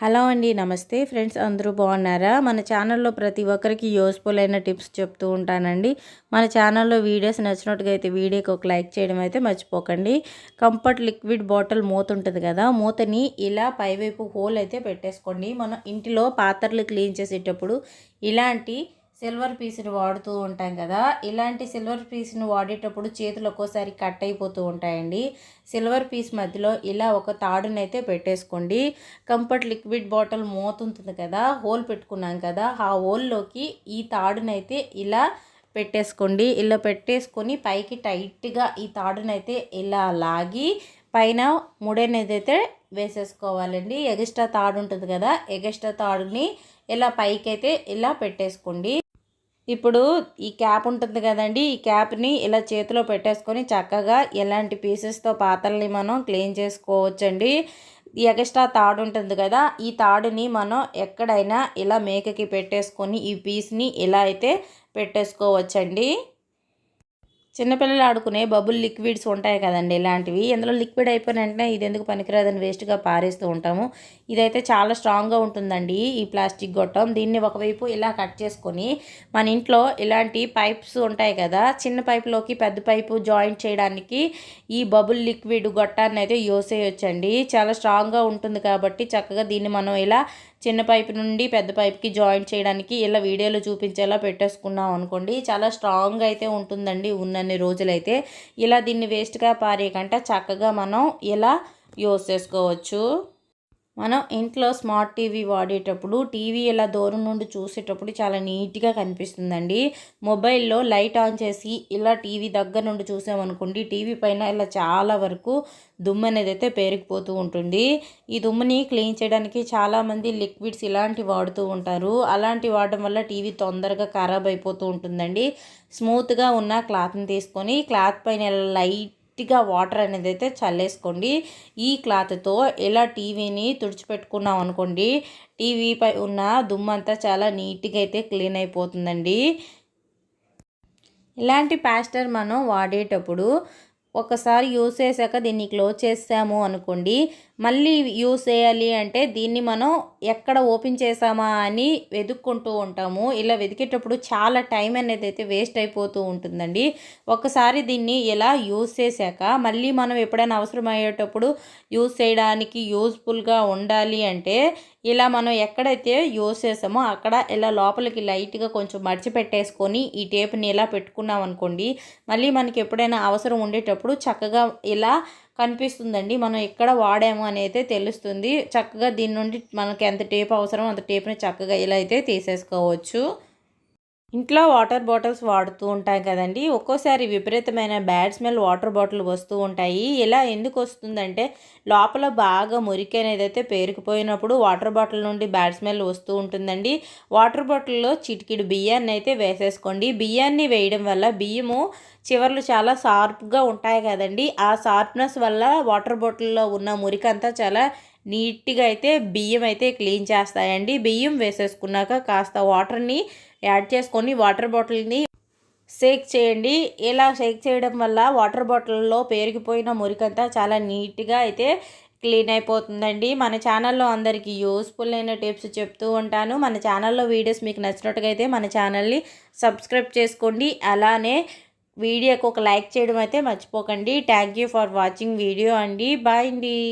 Hello అండి నమస్తే. Friends అందరూ బాగున్నారా? మన ఛానల్లో ప్రతి ఒక్కరికి యూస్ఫుల్ అయిన టిప్స్ చెప్తూ ఉంటానండి. మన ఛానల్లో వీడియోస్ నచ్చినట్టుగా అయితే వీడియోకి ఒక లైక్ చేయడం అయితే మర్చిపోకండి. కంఫర్ట్ లిక్విడ్ బాటిల్ మూత ఉంటుంది కదా మూతని ఇలా పైవైపు హోల్ అయితే పెట్టేసుకోండి. మనం ఇంటిలో పాత్రలు క్లీన్ చేసేటప్పుడు ఇలాంటి సిల్వర్ పీస్ని వాడుతూ ఉంటాం కదా ఇలాంటి సిల్వర్ పీస్ని వాడేటప్పుడు చేతులు ఒక్కోసారి కట్ అయిపోతూ ఉంటాయండి. సిల్వర్ పీస్ మధ్యలో ఇలా ఒక తాడునైతే పెట్టేసుకోండి. కంఫర్ట్ లిక్విడ్ బాటిల్ మూత ఉంటుంది కదా హోల్ పెట్టుకున్నాం కదా ఆ హోల్లోకి ఈ తాడునైతే ఇలా పెట్టేసుకోండి. ఇలా పెట్టేసుకొని పైకి టైట్గా ఈ తాడునైతే ఇలా లాగి పైన ముడేనైతే వేసేసుకోవాలండి. ఎగస్ట్రా తాడు ఉంటుంది కదా ఎగస్ట్రా తాడుని ఇలా పైకి అయితే ఇలా పెట్టేసుకోండి. ఇప్పుడు ఈ క్యాప్ ఉంటుంది కదండి ఈ క్యాప్ని ఇలా చేతిలో పెట్టేసుకొని చక్కగా ఎలాంటి పీసెస్తో పాత్రల్ని మనం క్లీన్ చేసుకోవచ్చండి. ఎగస్ట్రా తాడు ఉంటుంది కదా ఈ తాడుని మనం ఎక్కడైనా ఇలా మేకకి పెట్టేసుకొని ఈ పీస్ని ఇలా అయితే పెట్టేసుకోవచ్చండి. చిన్నపిల్లలు ఆడుకునే బబుల్ లిక్విడ్స్ ఉంటాయి కదండి ఇలాంటివి. ఇందులో లిక్విడ్ అయిపోయిన వెంటనే ఇది ఎందుకు పనికిరాదని వేస్ట్గా పారేస్తూ ఉంటాము. ఇదైతే చాలా స్ట్రాంగ్గా ఉంటుందండి ఈ ప్లాస్టిక్ గొట్టం. దీన్ని ఒకవైపు ఇలా కట్ చేసుకొని మన ఇంట్లో ఇలాంటి పైప్స్ ఉంటాయి కదా చిన్న పైప్లోకి పెద్ద పైపు జాయింట్ చేయడానికి ఈ బబుల్ లిక్విడ్ గొట్టాన్ని అయితే యూస్ చేయొచ్చండి. చాలా స్ట్రాంగ్గా ఉంటుంది కాబట్టి చక్కగా దీన్ని మనం ఇలా చిన్న పైపు నుండి పెద్ద పైప్కి జాయింట్ చేయడానికి ఇలా వీడియోలో చూపించేలా పెట్టేసుకున్నాం అనుకోండి. చాలా స్ట్రాంగ్ అయితే ఉంటుందండి కొన్ని రోజులైతే ఇలా దీన్ని వేస్ట్గా పారేయకంటే చక్కగా మనం ఇలా యూస్ చేసుకోవచ్చు. మనం ఇంట్లో స్మార్ట్ టీవీ వాడేటప్పుడు టీవీ ఇలా దూరం నుండి చూసేటప్పుడు చాలా నీట్గా కనిపిస్తుందండి. మొబైల్లో లైట్ ఆన్ చేసి ఇలా టీవీ దగ్గర నుండి చూసామనుకోండి టీవీ పైన ఇలా చాలా వరకు దుమ్ము అనేది అయితే పేరుకుపోతూ ఉంటుంది. ఈ దుమ్ముని క్లీన్ చేయడానికి చాలామంది లిక్విడ్స్ ఇలాంటివి వాడుతూ ఉంటారు. అలాంటి వాడడం వల్ల టీవీ తొందరగా ఖరాబ్ అయిపోతూ ఉంటుందండి. స్మూత్గా ఉన్న క్లాత్ని తీసుకొని క్లాత్ పైన లైట్ గట్టిగా వాటర్ అనేది అయితే చల్లేసుకోండి. ఈ క్లాత్తో ఇలా టీవీని తుడిచిపెట్టుకున్నాం అనుకోండి టీవీపై ఉన్న దుమ్మంతా చాలా నీట్గా అయితే క్లీన్ అయిపోతుందండి. ఇలాంటి ప్యాస్టర్ మనం వాడేటప్పుడు ఒకసారి యూస్ చేశాక దీన్ని క్లోజ్ చేసాము అనుకోండి మళ్ళీ యూస్ చేయాలి అంటే దీన్ని మనం ఎక్కడ ఓపెన్ చేసామా అని వెతుక్కుంటూ ఉంటాము. ఇలా వెతికేటప్పుడు చాలా టైం అనేది అయితే వేస్ట్ అయిపోతూ ఉంటుందండి. ఒకసారి దీన్ని ఇలా యూస్ చేశాక మళ్ళీ మనం ఎప్పుడైనా అవసరం అయ్యేటప్పుడు చేయడానికి యూస్ఫుల్గా ఉండాలి అంటే ఇలా మనం ఎక్కడైతే యూస్ చేసామో అక్కడ ఇలా లోపలికి లైట్గా కొంచెం మడిచి పెట్టేసుకొని ఈ టేప్ని ఇలా పెట్టుకున్నాం అనుకోండి మళ్ళీ మనకి ఎప్పుడైనా అవసరం ఉండేటప్పుడు చక్కగా ఇలా కనిపిస్తుందండి. మనం ఎక్కడ వాడాము అని అయితే తెలుస్తుంది. చక్కగా దీని నుండి మనకి ఎంత టేప్ అవసరం అంత టేప్ని చక్కగా ఇలా అయితే తీసేసుకోవచ్చు. ఇంట్లో వాటర్ బాటిల్స్ వాడుతూ ఉంటాం కదండి. ఒక్కోసారి విపరీతమైన బ్యాడ్ స్మెల్ వాటర్ బాటిల్ వస్తూ ఉంటాయి. ఇలా ఎందుకు వస్తుందంటే లోపల బాగా మురికి అనేది అయితే పేరుకుపోయినప్పుడు వాటర్ బాటిల్ నుండి బ్యాడ్ స్మెల్ వస్తూ ఉంటుందండి. వాటర్ బాటిల్లో చిటికిడి బియ్యాన్ని అయితే వేసేసుకోండి. బియ్యాన్ని వేయడం వల్ల బియ్యము చివర్లు చాలా షార్ప్గా ఉంటాయి కదండి. ఆ షార్ప్నెస్ వల్ల వాటర్ బాటిల్లో ఉన్న మురికంతా చాలా నీట్గా అయితే బియ్యం అయితే క్లీన్ చేస్తాయండి. బియ్యం వేసేసుకున్నాక కాస్త వాటర్ని యాడ్ చేసుకొని వాటర్ బాటిల్ని షేక్ చేయండి. ఇలా షేక్ చేయడం వల్ల వాటర్ బాటిల్లో పేరుకుపోయిన మురికంతా చాలా నీట్గా అయితే క్లీన్ అయిపోతుందండి. మన ఛానల్లో అందరికీ యూస్ఫుల్ అయిన టిప్స్ చెప్తూ ఉంటాను. మన ఛానల్లో వీడియోస్ మీకు నచ్చినట్టుగా అయితే మన ఛానల్ని సబ్స్క్రైబ్ చేసుకోండి. అలానే వీడియోకి ఒక లైక్ చేయడం అయితే మర్చిపోకండి. Thank you for watching video అండి. బాయ్ అండి.